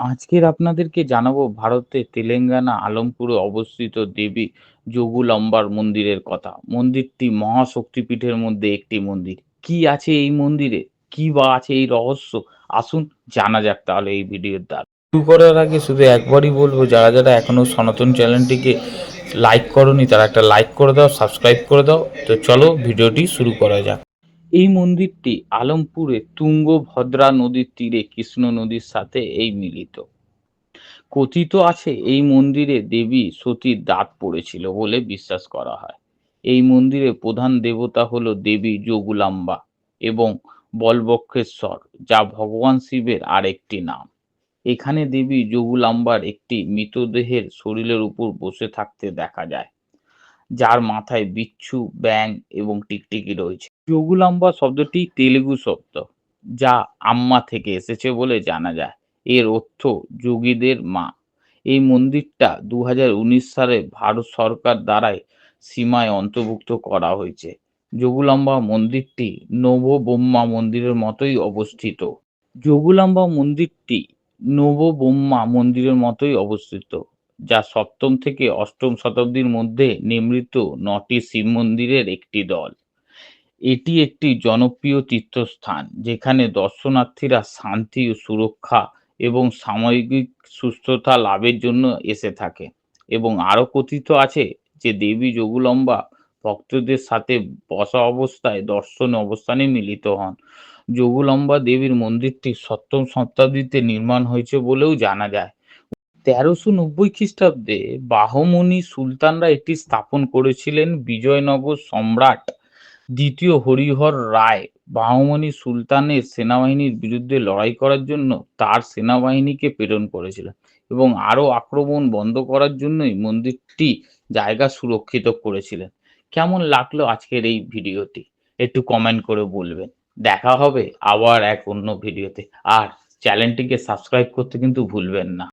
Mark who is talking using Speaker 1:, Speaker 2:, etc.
Speaker 1: আজকের আপনাদেরকে জানাব ভারতের তেলেঙ্গানা, আলমপুরে অবস্থিত দেবী যোগুলাম্বার মন্দিরের কথা। মন্দিরটি মহাশক্তিপীঠের মধ্যে একটি মন্দির। কি আছে এই মন্দিরে? কি বা আছে এই রহস্য? আসুন জানা যাক তাহলে এই ভিডিওর দ্বারা। শুরু করার আগে শুধু একবারই বলব, যারা যারা এখনও সনাতন চ্যানেলটিকে লাইক করনি, তারা একটা লাইক করে দাও সাবস্ক্রাইব করে দাও। তো চলো ভিডিওটি শুরু করা যাক। এই মন্দিরটি আলমপুরে তুঙ্গভদ্রা নদীর তীরে কৃষ্ণ নদীর সাথে এই মিলিত। কথিত আছে এই মন্দিরে দেবী সতীর দাঁত পড়েছিল বলে বিশ্বাস করা হয়। এই মন্দিরে প্রধান দেবতা হল দেবী যোগুলাম্বা এবং বলবক্ষেশ্বর, যা ভগবান শিবের আরেকটি নাম। এখানে দেবী যোগুলাম্বার একটি মৃতদেহের শরীরের উপর বসে থাকতে দেখা যায়। যার মাথায় বিচ্ছু ব্যাং এবং টিকটিকি রয়েছে। যোগুলাম্বা শব্দটি তেলেগু শব্দ, যা আম্মা থেকে এসেছে বলে জানা যায়। এর অর্থ যোগীদের মা এই মন্দিরটা দু হাজার উনিশ সালে ভারত সরকার দ্বারাই সীমায় অন্তর্ভুক্ত করা হয়েছে। যোগুলাম্বা মন্দিরটি নবব্রহ্মা মন্দিরের মতোই অবস্থিত। যোগুলাম্বা মন্দিরটি নবব্রহ্মা মন্দিরের মতোই অবস্থিত। যা সপ্তম থেকে অষ্টম শতাব্দীর মধ্যে নির্মিত নটি শিব মন্দিরের একটি দল। এটি একটি জনপ্রিয় তীর্থস্থান, যেখানে দর্শনার্থীরা শান্তি ও সুরক্ষা এবং সাময়িক সুস্থতা লাভের জন্য এসে থাকে। এবং আরও কথিত আছে যে দেবী যোগুলম্বা ভক্তদের সাথে বসা অবস্থায় দর্শন অবস্থানে মিলিত হন। যোগুলম্বা দেবীর মন্দিরটি সপ্তম শতাব্দীতে নির্মাণ হয়েছে বলেও জানা যায়। তেরোশো নব্বই খ্রিস্টাব্দে বাহমনি সুলতানরা এটি স্থাপন করেছিলেন বিজয়নগর সম্রাট দ্বিতীয় হরিহর রায়। বাহমনি সুলতানের সেনাবাহিনীর বিরুদ্ধে লড়াই করার জন্য তার সেনাবাহিনীকে প্রেরণ করেছিলেন এবং আরও আক্রমণ বন্ধ করার জন্যই মন্দিরটি জায়গা সুরক্ষিত করেছিলেন। কেমন লাগল আজকের এই ভিডিওটি? একটু কমেন্ট করে বলবেন। দেখা হবে আবার এক অন্য ভিডিওতে। আর চ্যানেলটিকে সাবস্ক্রাইব করতে কিন্তু ভুলবেন না।